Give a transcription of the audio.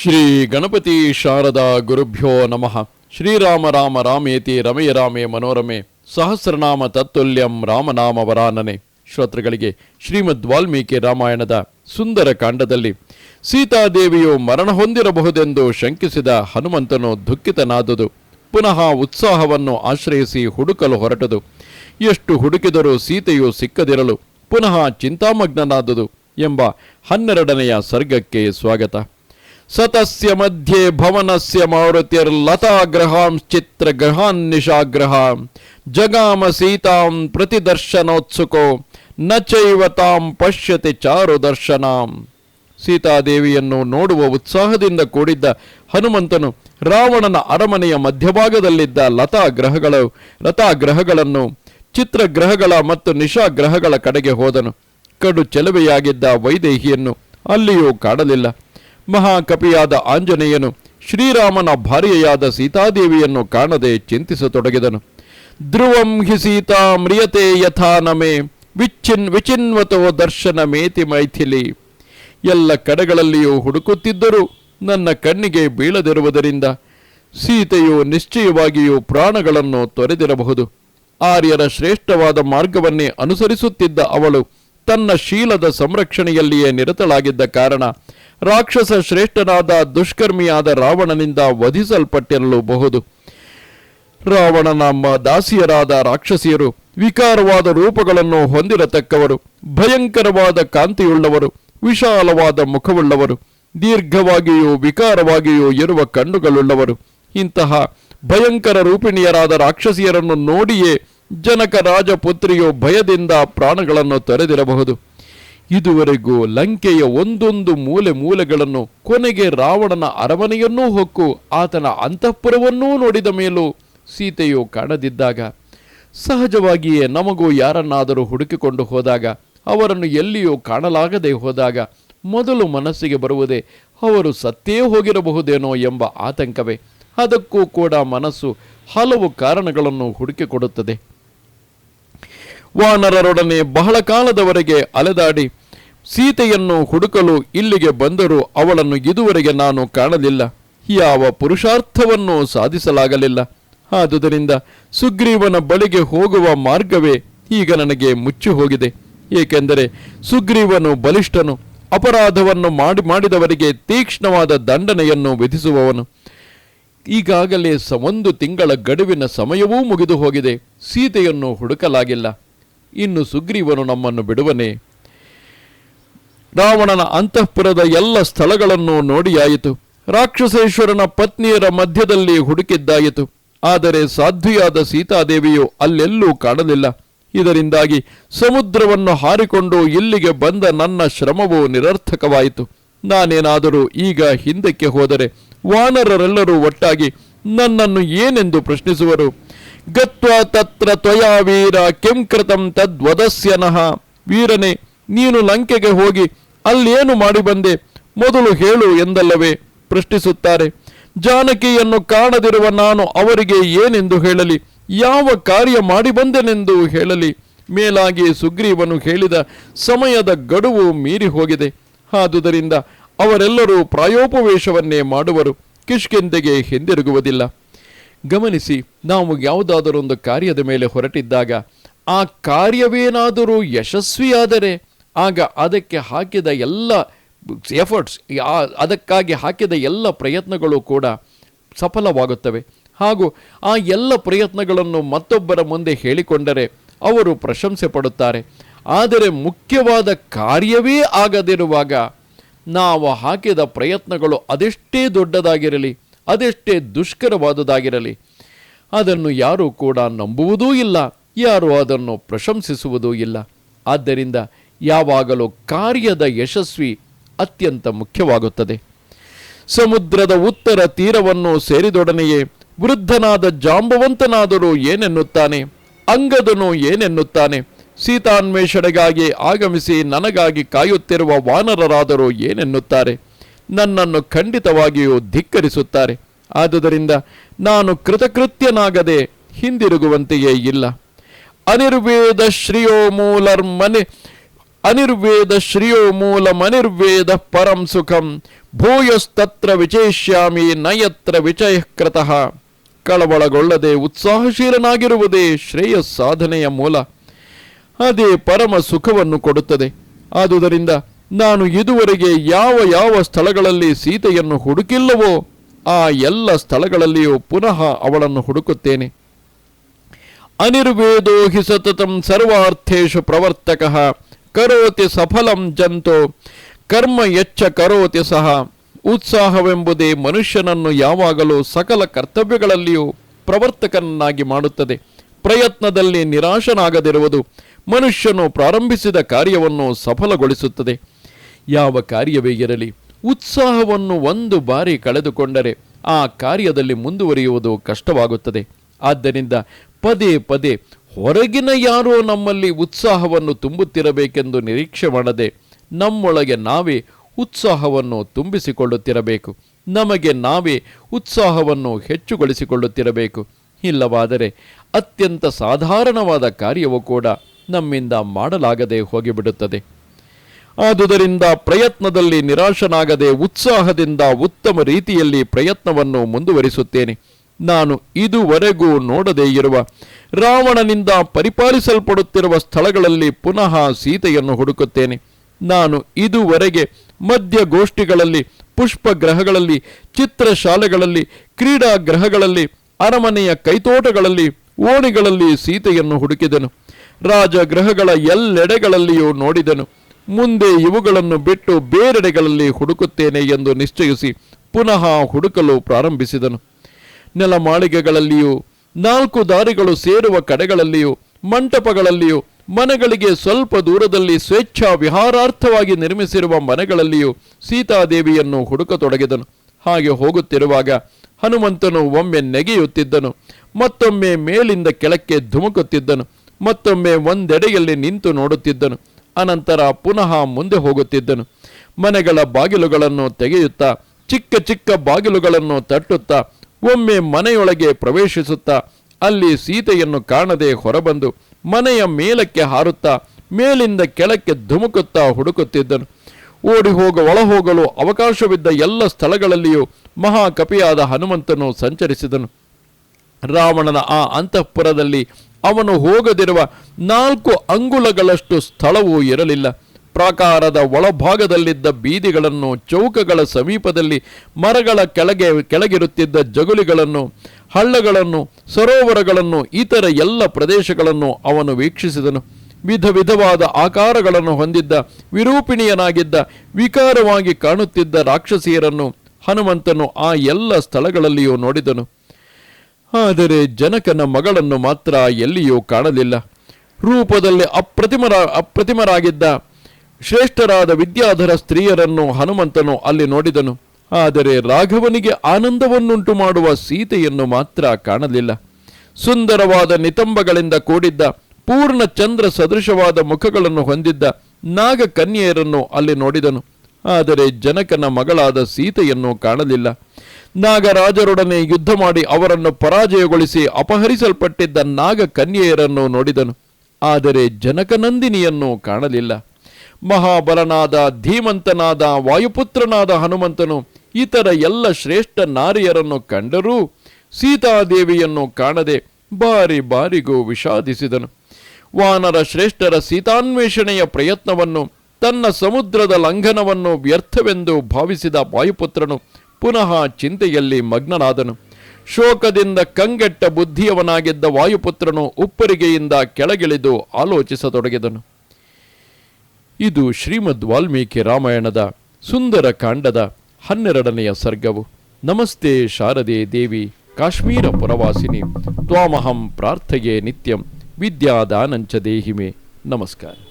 ಶ್ರೀ ಗಣಪತಿ ಶಾರದಾ ಗುರುಭ್ಯೋ ನಮಃ. ಶ್ರೀರಾಮ ರಾಮ ರಾಮೇತಿ ರಮೆಯ ರಾಮೇ ಮನೋರಮೆ. ಸಹಸ್ರನಾಮ ತತ್ತುಲ್ಯಂ ರಾಮನಾಮ ವರಾನನೆ. ಶ್ರೋತೃಗಳಿಗೆ ಶ್ರೀಮದ್ ವಾಲ್ಮೀಕಿ ರಾಮಾಯಣದ ಸುಂದರ ಕಾಂಡದಲ್ಲಿ ಸೀತಾದೇವಿಯು ಮರಣ ಹೊಂದಿರಬಹುದೆಂದು ಶಂಕಿಸಿದ ಹನುಮಂತನು ದುಃಖಿತನಾದುದು. ಪುನಃ ಉತ್ಸಾಹವನ್ನು ಆಶ್ರಯಿಸಿ ಹುಡುಕಲು ಹೊರಟದು. ಎಷ್ಟು ಹುಡುಕಿದರೂ ಸೀತೆಯು ಸಿಕ್ಕದಿರಲು ಪುನಃ ಚಿಂತಾಮಗ್ನನಾದುದು ಎಂಬ ಹನ್ನೆರಡನೆಯ ಸರ್ಗಕ್ಕೆ ಸ್ವಾಗತ. ಸತಸ್ಯ ಮಧ್ಯೆ ಭವನಸ್ಯ ಮಾರುತಿರ್ಲತಾಗ್ರಹಾಂಶ್ಚಿತ್ರ ಗ್ರಹಾನ್ ನಿಶಾಗ್ರಹ ಜಗಾಮ ಸೀತಾಂ ಪ್ರತಿದರ್ಶನೋತ್ಸುಕೋ ನ ಚೈವ ತಾಂ ಪಶ್ಯತಿ ಚಾರು ದರ್ಶನಾಂ ಸೀತಾದೇವಿಯನ್ನು ನೋಡುವ ಉತ್ಸಾಹದಿಂದ ಕೂಡಿದ್ದ ಹನುಮಂತನು ರಾವಣನ ಅರಮನೆಯ ಮಧ್ಯಭಾಗದಲ್ಲಿದ್ದ ಲತಾ ಗ್ರಹಗಳು ಲತಾ ಗ್ರಹಗಳನ್ನು ಚಿತ್ರಗ್ರಹಗಳ ಮತ್ತು ನಿಶಾಗ್ರಹಗಳ ಕಡೆಗೆ ಹೋದನು. ಕಡು ಚೆಲುವೆಯಾಗಿದ್ದ ವೈದೇಹಿಯನ್ನು ಅಲ್ಲಿಯೂ ಕಾಣಲಿಲ್ಲ ಮಹಾಕಪಿಯಾದ ಆಂಜನೇಯನು ಶ್ರೀರಾಮನ ಭಾರ್ಯೆಯಾದ ಸೀತಾದೇವಿಯನ್ನು ಕಾಣದೆ ಚಿಂತಿಸತೊಡಗಿದನು. ಧ್ರುವಂ ಹಿ ಸೀತಾ ಮ್ರಿಯತೆ ಯಥಾ ನಮೇ, ವಿಚ್ಛಿನ್ ವಿಚಿನ್ವತೋ ದರ್ಶನ ಮೇತಿ ಮೈಥಿಲಿ. ಎಲ್ಲ ಕಡೆಗಳಲ್ಲಿಯೂ ಹುಡುಕುತ್ತಿದ್ದರೂ ನನ್ನ ಕಣ್ಣಿಗೆ ಬೀಳದಿರುವುದರಿಂದ ಸೀತೆಯು ನಿಶ್ಚಯವಾಗಿಯೂ ಪ್ರಾಣಗಳನ್ನು ತೊರೆದಿರಬಹುದು. ಆರ್ಯರ ಶ್ರೇಷ್ಠವಾದ ಮಾರ್ಗವನ್ನೇ ಅನುಸರಿಸುತ್ತಿದ್ದ ಅವಳು ತನ್ನ ಶೀಲದ ಸಂರಕ್ಷಣೆಯಲ್ಲಿಯೇ ನಿರತಳಾಗಿದ್ದ ಕಾರಣ ರಾಕ್ಷಸ ಶ್ರೇಷ್ಠನಾದ ದುಷ್ಕರ್ಮಿಯಾದ ರಾವಣನಿಂದ ವಧಿಸಲ್ಪಟ್ಟಿರಲೂಬಹುದು. ರಾವಣ ನಮ್ಮ ದಾಸಿಯರಾದ ರಾಕ್ಷಸಿಯರು ವಿಕಾರವಾದ ರೂಪಗಳನ್ನು ಹೊಂದಿರತಕ್ಕವರು, ಭಯಂಕರವಾದ ಕಾಂತಿಯುಳ್ಳವರು, ವಿಶಾಲವಾದ ಮುಖವುಳ್ಳವರು, ದೀರ್ಘವಾಗಿಯೂ ವಿಕಾರವಾಗಿಯೂ ಇರುವ ಕಣ್ಣುಗಳುಳ್ಳವರು. ಇಂತಹ ಭಯಂಕರ ರೂಪಿಣಿಯರಾದ ರಾಕ್ಷಸಿಯರನ್ನು ನೋಡಿಯೇ ಜನಕ ರಾಜಪುತ್ರಿಯು ಭಯದಿಂದ ಪ್ರಾಣಗಳನ್ನು ತೊರೆದಿರಬಹುದು. ಇದುವರೆಗೂ ಲಂಕೆಯ ಒಂದೊಂದು ಮೂಲೆ ಮೂಲೆಗಳನ್ನು ಕೊನೆಗೆ ರಾವಣನ ಅರಮನೆಯನ್ನೂ ಹೊಕ್ಕು, ಆತನ ಅಂತಃಪುರವನ್ನೂ ನೋಡಿದ ಮೇಲೂ ಸೀತೆಯು ಕಾಣದಿದ್ದಾಗ ಸಹಜವಾಗಿಯೇ ನಮಗೂ ಯಾರನ್ನಾದರೂ ಹುಡುಕಿಕೊಂಡು ಹೋದಾಗ, ಅವರನ್ನು ಎಲ್ಲಿಯೂ ಕಾಣಲಾಗದೆ ಹೋದಾಗ ಮೊದಲು ಮನಸ್ಸಿಗೆ ಬರುವುದೇ ಅವರು ಸತ್ತೇ ಹೋಗಿರಬಹುದೇನೋ ಎಂಬ ಆತಂಕವೇ. ಅದಕ್ಕೂ ಕೂಡ ಮನಸ್ಸು ಹಲವು ಕಾರಣಗಳನ್ನು ಹುಡುಕಿಕೊಡುತ್ತದೆ. ವಾನರರೊಡನೆ ಬಹಳ ಕಾಲದವರೆಗೆ ಅಲೆದಾಡಿ ಸೀತೆಯನ್ನು ಹುಡುಕಲು ಇಲ್ಲಿಗೆ ಬಂದರೂ ಅವಳನ್ನು ಇದುವರೆಗೆ ನಾನು ಕಾಣಲಿಲ್ಲ. ಯಾವ ಪುರುಷಾರ್ಥವನ್ನು ಸಾಧಿಸಲಾಗಲಿಲ್ಲ. ಆದುದರಿಂದ ಸುಗ್ರೀವನ ಬಳಿಗೆ ಹೋಗುವ ಮಾರ್ಗವೇ ಈಗ ನನಗೆ ಮುಚ್ಚಿ ಹೋಗಿದೆ. ಏಕೆಂದರೆ ಸುಗ್ರೀವನು ಬಲಿಷ್ಠನು. ಅಪರಾಧವನ್ನು ಮಾಡಿ ಮಾಡಿದವರಿಗೆ ತೀಕ್ಷ್ಣವಾದ ದಂಡನೆಯನ್ನು ವಿಧಿಸುವವನು. ಈಗಾಗಲೇ ಒಂದು ತಿಂಗಳ ಗಡುವಿನ ಸಮಯವೂ ಮುಗಿದು ಹೋಗಿದೆ ಸೀತೆಯನ್ನು ಹುಡುಕಲಾಗಿಲ್ಲ. ಇನ್ನು ಸುಗ್ರೀವನು ನಮ್ಮನ್ನು ಬಿಡುವನೇ ರಾವಣನ ಅಂತಃಪುರದ ಎಲ್ಲ ಸ್ಥಳಗಳನ್ನು ನೋಡಿಯಾಯಿತು. ರಾಕ್ಷಸೇಶ್ವರನ ಪತ್ನಿಯರ ಮಧ್ಯದಲ್ಲಿ ಹುಡುಕಿದ್ದಾಯಿತು. ಆದರೆ ಸಾಧ್ವಿಯಾದ ಸೀತಾದೇವಿಯು ಅಲ್ಲೆಲ್ಲೂ ಕಾಣಲಿಲ್ಲ. ಇದರಿಂದಾಗಿ ಸಮುದ್ರವನ್ನು ಹಾರಿಕೊಂಡು ಇಲ್ಲಿಗೆ ಬಂದ ನನ್ನ ಶ್ರಮವು ನಿರರ್ಥಕವಾಯಿತು. ನಾನೇನಾದರೂ ಈಗ ಹಿಂದಕ್ಕೆ ಹೋದರೆ ವಾನರರೆಲ್ಲರೂ ಒಟ್ಟಾಗಿ ನನ್ನನ್ನು ಏನೆಂದು ಪ್ರಶ್ನಿಸುವರು? ಗತ್ವ ತತ್ರ ತ್ವಯಾ ವೀರ ಕೆಂಕೃತಂ ತದ್ವದಸ್ಯನಃ. ವೀರನೇ ನೀನು ಲಂಕೆಗೆ ಹೋಗಿ ಅಲ್ಲೇನು ಮಾಡಿ ಬಂದೆ? ಮೊದಲು ಹೇಳು ಎಂದಲ್ಲವೇ? ಪ್ರಶ್ನಿಸುತ್ತಾರೆ. ಜಾನಕಿಯನ್ನು ಕಾಣದಿರುವ ನಾನು ಅವರಿಗೆ ಏನೆಂದು ಹೇಳಲಿ? ಯಾವ ಕಾರ್ಯ ಮಾಡಿ ಬಂದೆನೆಂದು ಹೇಳಲಿ? ಮೇಲಾಗಿ ಸುಗ್ರೀವನು ಹೇಳಿದ ಸಮಯದ ಗಡುವು ಮೀರಿ ಹೋಗಿದೆ. ಆದುದರಿಂದ ಅವರೆಲ್ಲರೂ ಪ್ರಾಯೋಪವೇಶವನ್ನೇ ಮಾಡುವರು. ಕಿಷ್ಕಿಂದೆಗೆ ಹಿಂದಿರುಗುವುದಿಲ್ಲ. ಗಮನಿಸಿ, ನಾವು ಯಾವುದಾದರೊಂದು ಕಾರ್ಯದ ಮೇಲೆ ಹೊರಟಿದ್ದಾಗ ಆ ಕಾರ್ಯವೇನಾದರೂ ಯಶಸ್ವಿಯಾದರೆ ಆಗ ಅದಕ್ಕೆ ಹಾಕಿದ ಎಲ್ಲ ಎಫರ್ಟ್ಸ್ ಅದಕ್ಕಾಗಿ ಹಾಕಿದ ಎಲ್ಲ ಪ್ರಯತ್ನಗಳು ಕೂಡ ಸಫಲವಾಗುತ್ತವೆ. ಹಾಗೂ ಆ ಎಲ್ಲ ಪ್ರಯತ್ನಗಳನ್ನು ಮತ್ತೊಬ್ಬರ ಮುಂದೆ ಹೇಳಿಕೊಂಡರೆ ಅವರು ಪ್ರಶಂಸೆ ಪಡುತ್ತಾರೆ. ಆದರೆ ಮುಖ್ಯವಾದ ಕಾರ್ಯವೇ ಆಗದಿರುವಾಗ ನಾವು ಹಾಕಿದ ಪ್ರಯತ್ನಗಳು ಅದೆಷ್ಟೇ ದೊಡ್ಡದಾಗಿರಲಿ, ಅದೆಷ್ಟೇ ದುಷ್ಕರವಾದುದಾಗಿರಲಿ, ಅದನ್ನು ಯಾರೂ ಕೂಡ ನಂಬುವುದೂ ಇಲ್ಲ, ಯಾರೂ ಅದನ್ನು ಪ್ರಶಂಸಿಸುವುದೂ ಇಲ್ಲ. ಆದ್ದರಿಂದ ಯಾವಾಗಲೂ ಕಾರ್ಯದ ಯಶಸ್ವಿ ಅತ್ಯಂತ ಮುಖ್ಯವಾಗುತ್ತದೆ. ಸಮುದ್ರದ ಉತ್ತರ ತೀರವನ್ನು ಸೇರಿದೊಡನೆಯೇ ವೃದ್ಧನಾದ ಜಾಂಬವಂತನಾದರೂ ಏನೆನ್ನುತ್ತಾನೆ? ಅಂಗದನು ಏನೆನ್ನುತ್ತಾನೆ? ಸೀತಾನ್ವೇಷಣೆಗಾಗಿ ಆಗಮಿಸಿ ನನಗಾಗಿ ಕಾಯುತ್ತಿರುವ ವಾನರರಾದರೂ ಏನೆನ್ನುತ್ತಾರೆ? ನನ್ನನ್ನು ಖಂಡಿತವಾಗಿಯೂ ಧಿಕ್ಕರಿಸುತ್ತಾರೆ. ಆದುದರಿಂದ ನಾನು ಕೃತಕೃತ್ಯನಾಗದೆ ಹಿಂದಿರುಗುವಂತೆಯೇ ಇಲ್ಲ. ಅನಿರ್ವೇದ ಶ್ರೀಯೋ ಮೂಲರ್ಮನೆ ಅನಿರ್ವೇದ ಶ್ರಿಯೋ ಮೂಲಮನಿರ್ವೇದ ಪರಂ ಸುಖಂ. ಭೂಯಸ್ತತ್ರ ವಿಚೇಷ್ಯಾಮಿ ನಯತ್ರ ವಿಚಯಕೃತಃ. ಕಳವಳಗೊಳ್ಳದೆ ಉತ್ಸಾಹಶೀಲನಾಗಿರುವುದೇ ಶ್ರೇಯಸ್ ಸಾಧನೆಯ ಮೂಲ. ಅದೇ ಪರಮ ಸುಖವನ್ನು ಕೊಡುತ್ತದೆ. ಆದುದರಿಂದ ನಾನು ಇದುವರೆಗೆ ಯಾವ ಯಾವ ಸ್ಥಳಗಳಲ್ಲಿ ಸೀತೆಯನ್ನು ಹುಡುಕಿಲ್ಲವೋ ಆ ಎಲ್ಲ ಸ್ಥಳಗಳಲ್ಲಿಯೂ ಪುನಃ ಅವಳನ್ನು ಹುಡುಕುತ್ತೇನೆ. ಅನಿರ್ವೇದೋ ಹಿ ಸತತಂ ಸರ್ವಾರ್ಥೇಶು ಪ್ರವರ್ತಕ. ಕರೋತಿ ಸಫಲಂ ಜಂತೋ. ಕರ್ಮ ಎಚ್ಚ ಕರೋತಿ ಸಹ. ಉತ್ಸಾಹವೆಂಬುದೇ ಮನುಷ್ಯನನ್ನು ಯಾವಾಗಲೂ ಸಕಲ ಕರ್ತವ್ಯಗಳಲ್ಲಿಯೂ ಪ್ರವರ್ತಕನನ್ನಾಗಿ ಮಾಡುತ್ತದೆ. ಪ್ರಯತ್ನದಲ್ಲಿ ನಿರಾಶನಾಗದಿರುವುದು ಮನುಷ್ಯನು ಪ್ರಾರಂಭಿಸಿದ ಕಾರ್ಯವನ್ನು ಸಫಲಗೊಳಿಸುತ್ತದೆ. ಯಾವ ಕಾರ್ಯವೇ ಇರಲಿ, ಉತ್ಸಾಹವನ್ನು ಒಂದು ಬಾರಿ ಕಳೆದುಕೊಂಡರೆ ಆ ಕಾರ್ಯದಲ್ಲಿ ಮುಂದುವರಿಯುವುದು ಕಷ್ಟವಾಗುತ್ತದೆ. ಆದ್ದರಿಂದ ಪದೇ ಪದೇ ಹೊರಗಿನ ಯಾರೋ ನಮ್ಮಲ್ಲಿ ಉತ್ಸಾಹವನ್ನು ತುಂಬುತ್ತಿರಬೇಕೆಂದು ನಿರೀಕ್ಷೆ ಮಾಡದೆ ನಮ್ಮೊಳಗೆ ನಾವೇ ಉತ್ಸಾಹವನ್ನು ತುಂಬಿಸಿಕೊಳ್ಳುತ್ತಿರಬೇಕು. ನಮಗೆ ನಾವೇ ಉತ್ಸಾಹವನ್ನು ಹೆಚ್ಚುಗೊಳಿಸಿಕೊಳ್ಳುತ್ತಿರಬೇಕು. ಇಲ್ಲವಾದರೆ ಅತ್ಯಂತ ಸಾಧಾರಣವಾದ ಕಾರ್ಯವೂ ಕೂಡ ನಮ್ಮಿಂದ ಮಾಡಲಾಗದೆ ಹೋಗಿಬಿಡುತ್ತದೆ. ಆದುದರಿಂದ ಪ್ರಯತ್ನದಲ್ಲಿ ನಿರಾಶನಾಗದೆ ಉತ್ಸಾಹದಿಂದ ಉತ್ತಮ ರೀತಿಯಲ್ಲಿ ಪ್ರಯತ್ನವನ್ನು ಮುಂದುವರಿಸುತ್ತೇನೆ. ನಾನು ಇದುವರೆಗೂ ನೋಡದೇ ಇರುವ ರಾವಣನಿಂದ ಪರಿಪಾಲಿಸಲ್ಪಡುತ್ತಿರುವ ಸ್ಥಳಗಳಲ್ಲಿ ಪುನಃ ಸೀತೆಯನ್ನು ಹುಡುಕುತ್ತೇನೆ. ನಾನು ಇದುವರೆಗೆ ಮಧ್ಯಗೋಷ್ಠಿಗಳಲ್ಲಿ ಪುಷ್ಪಗ್ರಹಗಳಲ್ಲಿ, ಚಿತ್ರಶಾಲೆಗಳಲ್ಲಿ ಕ್ರೀಡಾ ಗ್ರಹಗಳಲ್ಲಿ ಅರಮನೆಯ ಕೈತೋಟಗಳಲ್ಲಿ, ಓಣಿಗಳಲ್ಲಿ ಸೀತೆಯನ್ನು ಹುಡುಕಿದನು. ರಾಜಗೃಹಗಳ ಎಲ್ಲೆಡೆಗಳಲ್ಲಿಯೂ ನೋಡಿದನು. ಮುಂದೆ ಇವುಗಳನ್ನು ಬಿಟ್ಟು ಬೇರೆಡೆಗಳಲ್ಲಿ ಹುಡುಕುತ್ತೇನೆ ಎಂದು ನಿಶ್ಚಯಿಸಿ ಪುನಃ ಹುಡುಕಲು ಪ್ರಾರಂಭಿಸಿದನು. ನೆಲಮಾಳಿಗೆಗಳಲ್ಲಿಯೂ, ನಾಲ್ಕು ದಾರಿಗಳು ಸೇರುವ ಕಡೆಗಳಲ್ಲಿಯೂ, ಮಂಟಪಗಳಲ್ಲಿಯೂ, ಮನೆಗಳಿಗೆ ಸ್ವಲ್ಪ ದೂರದಲ್ಲಿ ಸ್ವೇಚ್ಛಾ ವಿಹಾರಾರ್ಥವಾಗಿ ನಿರ್ಮಿಸಿರುವ ಮನೆಗಳಲ್ಲಿಯೂ ಸೀತಾದೇವಿಯನ್ನು ಹುಡುಕತೊಡಗಿದನು. ಹಾಗೆ ಹೋಗುತ್ತಿರುವಾಗ ಹನುಮಂತನು ಒಮ್ಮೆ ನೆಗೆಯುತ್ತಿದ್ದನು, ಮತ್ತೊಮ್ಮೆ ಮೇಲಿಂದ ಕೆಳಕ್ಕೆ ಧುಮುಕುತ್ತಿದ್ದನು, ಮತ್ತೊಮ್ಮೆ ಒಂದೆಡೆಯಲ್ಲಿ ನಿಂತು ನೋಡುತ್ತಿದ್ದನು, ಅನಂತರ ಪುನಃ ಮುಂದೆ ಹೋಗುತ್ತಿದ್ದನು. ಮನೆಗಳ ಬಾಗಿಲುಗಳನ್ನು ತೆಗೆಯುತ್ತಾ, ಚಿಕ್ಕ ಚಿಕ್ಕ ಬಾಗಿಲುಗಳನ್ನು ತಟ್ಟುತ್ತಾ ಒಮ್ಮೆ ಮನೆಯೊಳಗೆ ಪ್ರವೇಶಿಸುತ್ತಾ ಅಲ್ಲಿ ಸೀತೆಯನ್ನು ಕಾಣದೆ ಹೊರಬಂದು ಮನೆಯ ಮೇಲಕ್ಕೆ ಹಾರುತ್ತಾ ಮೇಲಿಂದ ಕೆಳಕ್ಕೆ ಧುಮುಕುತ್ತಾ ಹುಡುಕುತ್ತಿದ್ದನು. ಓಡಿ ಹೋಗ ಒಳಹೋಗಲು ಅವಕಾಶವಿದ್ದ ಎಲ್ಲ ಸ್ಥಳಗಳಲ್ಲಿಯೂ ಮಹಾಕಪಿಯಾದ ಹನುಮಂತನು ಸಂಚರಿಸಿದನು. ರಾವಣನ ಆ ಅಂತಃಪುರದಲ್ಲಿ ಅವನು ಹೋಗದಿರುವ ನಾಲ್ಕು ಅಂಗುಲಗಳಷ್ಟು ಸ್ಥಳವೂ ಇರಲಿಲ್ಲ. ಪ್ರಾಕಾರದ ಒಳಭಾಗದಲ್ಲಿದ್ದ ಬೀದಿಗಳನ್ನು ಚೌಕಗಳ ಸಮೀಪದಲ್ಲಿ ಮರಗಳ ಕೆಳಗೆ ಕೆಳಗಿರುತ್ತಿದ್ದ ಜಗುಲಿಗಳನ್ನು, ಹಳ್ಳಗಳನ್ನು, ಸರೋವರಗಳನ್ನು, ಇತರ ಎಲ್ಲ ಪ್ರದೇಶಗಳನ್ನು ಅವನು ವೀಕ್ಷಿಸಿದನು. ವಿಧ ವಿಧವಾದ ಆಕಾರಗಳನ್ನು ಹೊಂದಿದ್ದ, ವಿರೂಪಿಣಿಯನಾಗಿದ್ದ, ವಿಕಾರವಾಗಿ ಕಾಣುತ್ತಿದ್ದ ರಾಕ್ಷಸಿಯರನ್ನು ಹನುಮಂತನು ಆ ಎಲ್ಲ ಸ್ಥಳಗಳಲ್ಲಿಯೂ ನೋಡಿದನು. ಆದರೆ ಜನಕನ ಮಗಳನ್ನು ಮಾತ್ರ ಎಲ್ಲಿಯೂ ಕಾಣಲಿಲ್ಲ. ರೂಪದಲ್ಲಿ ಅಪ್ರತಿಮರ, ಅಪ್ರತಿಮರಾಗಿದ್ದ ಶ್ರೇಷ್ಠರಾದ ವಿದ್ಯಾಧರ ಸ್ತ್ರೀಯರನ್ನು ಹನುಮಂತನು ಅಲ್ಲಿ ನೋಡಿದನು. ಆದರೆ ರಾಘವನಿಗೆ ಆನಂದವನ್ನುಂಟು ಮಾಡುವ ಸೀತೆಯನ್ನು ಮಾತ್ರ ಕಾಣಲಿಲ್ಲ. ಸುಂದರವಾದ ನಿತಂಬಗಳಿಂದ ಕೂಡಿದ್ದ, ಪೂರ್ಣ ಚಂದ್ರ ಸದೃಶವಾದ ಮುಖಗಳನ್ನು ಹೊಂದಿದ್ದ ನಾಗಕನ್ಯೆಯರನ್ನು ಅಲ್ಲಿ ನೋಡಿದನು. ಆದರೆ ಜನಕನ ಮಗಳಾದ ಸೀತೆಯನ್ನು ಕಾಣಲಿಲ್ಲ. ನಾಗರಾಜರೊಡನೆ ಯುದ್ಧ ಮಾಡಿ ಅವರನ್ನು ಪರಾಜಯಗೊಳಿಸಿ ಅಪಹರಿಸಲ್ಪಟ್ಟಿದ್ದ ನಾಗಕನ್ಯೆಯರನ್ನು ನೋಡಿದನು. ಆದರೆ ಜನಕನಂದಿನಿಯನ್ನು ಕಾಣಲಿಲ್ಲ. ಮಹಾಬಲನಾದ ಧೀಮಂತನಾದ ವಾಯುಪುತ್ರನಾದ ಹನುಮಂತನು ಇತರ ಎಲ್ಲ ಶ್ರೇಷ್ಠ ನಾರಿಯರನ್ನು ಕಂಡರೂ ಸೀತಾದೇವಿಯನ್ನು ಕಾಣದೆ ಬಾರಿ ಬಾರಿಗೂ ವಿಷಾದಿಸಿದನು. ವಾನರ ಶ್ರೇಷ್ಠರ ಸೀತಾನ್ವೇಷಣೆಯ ಪ್ರಯತ್ನವನ್ನು, ತನ್ನ ಸಮುದ್ರದ ಲಂಘನವನ್ನು ವ್ಯರ್ಥವೆಂದು ಭಾವಿಸಿದ ವಾಯುಪುತ್ರನು ಪುನಃ ಚಿಂತೆಯಲ್ಲಿ ಮಗ್ನನಾದನು. ಶೋಕದಿಂದ ಕಂಗೆಟ್ಟ ಬುದ್ಧಿಯವನಾಗಿದ್ದ ವಾಯುಪುತ್ರನು ಉಪ್ಪರಿಗೆಯಿಂದ ಕೆಳಗಿಳಿದು ಆಲೋಚಿಸತೊಡಗಿದನು. ಇದು ಶ್ರೀಮದ್ ವಾಲ್ಮೀಕಿ ರಾಮಾಯಣದ ಸುಂದರ ಕಾಂಡದ ಹನ್ನೆರಡನೆಯ ಸರ್ಗವು. ನಮಸ್ತೆ ಶಾರದೆ ದೇವಿ, ಕಾಶ್ಮೀರ ಪುರವಾಸಿನಿ, ತ್ವಾಮಹಂ ಪ್ರಾರ್ಥಯೇ ನಿತ್ಯಂ, ವಿದ್ಯಾದಾನಂಚ ದೇಹಿಮೆ. ನಮಸ್ಕಾರ.